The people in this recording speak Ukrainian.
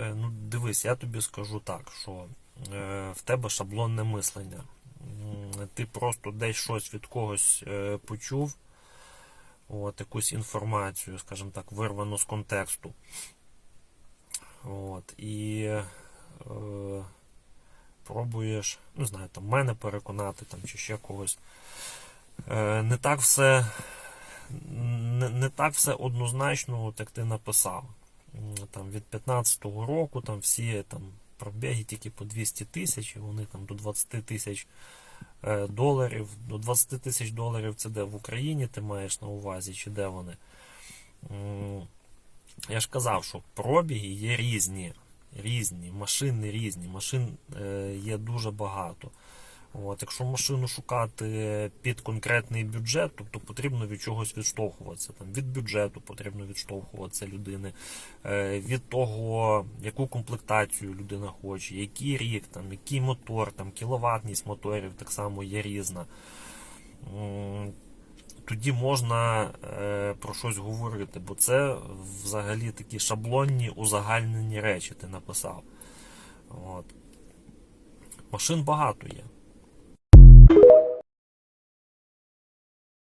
Е, Ну, дивись, я тобі скажу так, що е, в тебе шаблонне мислення. Ти просто десь щось від когось е, почув, от, якусь інформацію, скажімо так, вирвану з контексту. От, і е, пробуєш, не знаю, там мене переконати там, чи ще когось. Е, не так все. Не, не так все однозначно, от як ти написав. Там від 15-го року там всі там пробіги тільки по 200 тисяч, і вони там до 20 тисяч е, доларів. До 20 тисяч доларів це де в Україні ти маєш на увазі, чи де вони. Я ж казав, що пробіги є різні. Різні, машини різні, машин е, є дуже багато. От, якщо машину шукати під конкретний бюджет, тобто потрібно від чогось відштовхуватися. Там, від бюджету потрібно відштовхуватися людини, е, від того, яку комплектацію людина хоче, який рік, там, який мотор, там, кіловатність моторів так само є різна. Тоді можна е, про щось говорити, бо це взагалі такі шаблонні узагальнені речі ти написав. От. Машин багато є.